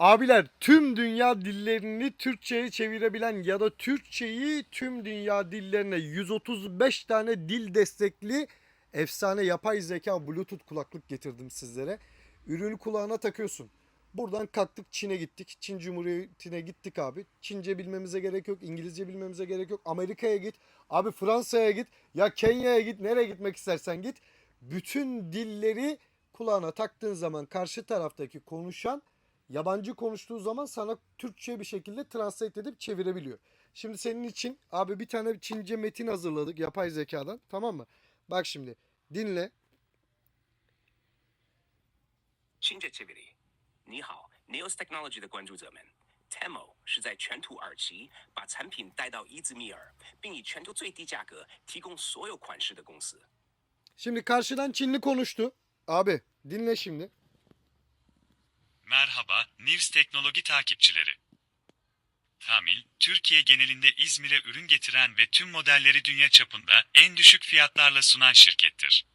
Abiler tüm dünya dillerini Türkçe'ye çevirebilen ya da Türkçeyi tüm dünya dillerine 135 tane dil destekli efsane yapay zeka bluetooth kulaklık getirdim sizlere. Ürünü kulağına takıyorsun. Buradan kalktık Çin'e gittik. Çin Cumhuriyeti'ne gittik abi. Çince bilmemize gerek yok. İngilizce bilmemize gerek yok. Amerika'ya git. Abi Fransa'ya git. Ya Kenya'ya git. Nereye gitmek istersen git. Bütün dilleri kulağına taktığın zaman karşı taraftaki konuşan yabancı konuştuğu zaman sana Türkçe bir şekilde translate edip çevirebiliyor. Şimdi senin için abi bir tane Çince metin hazırladık yapay zekadan tamam mı? Bak şimdi dinle. 亲这 Chivity，你好，Neos Technology 的关注者们，Temo 是在全土耳其把产品带到伊兹密尔，并以全球最低价格提供所有款式的公司。 Şimdi karşıdan Çinli konuştu. Abi dinle şimdi. Merhaba, News Teknoloji takipçileri. Tamil, Türkiye genelinde İzmir'e ürün getiren ve tüm modelleri dünya çapında en düşük fiyatlarla sunan şirkettir.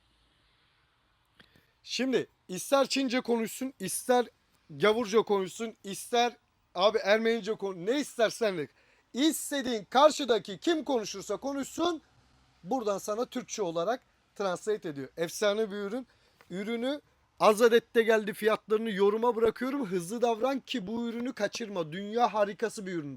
Şimdi ister Çince konuşsun, ister gavurca konuşsun, ister abi Ermenice konuş, ne istersen de. İstediğin karşıdaki kim konuşursa konuşsun buradan sana Türkçe olarak translate ediyor. Efsane bir ürün. Ürünü az adette geldi fiyatlarını yoruma bırakıyorum. Hızlı davran ki bu ürünü kaçırma. Dünya harikası bir üründür.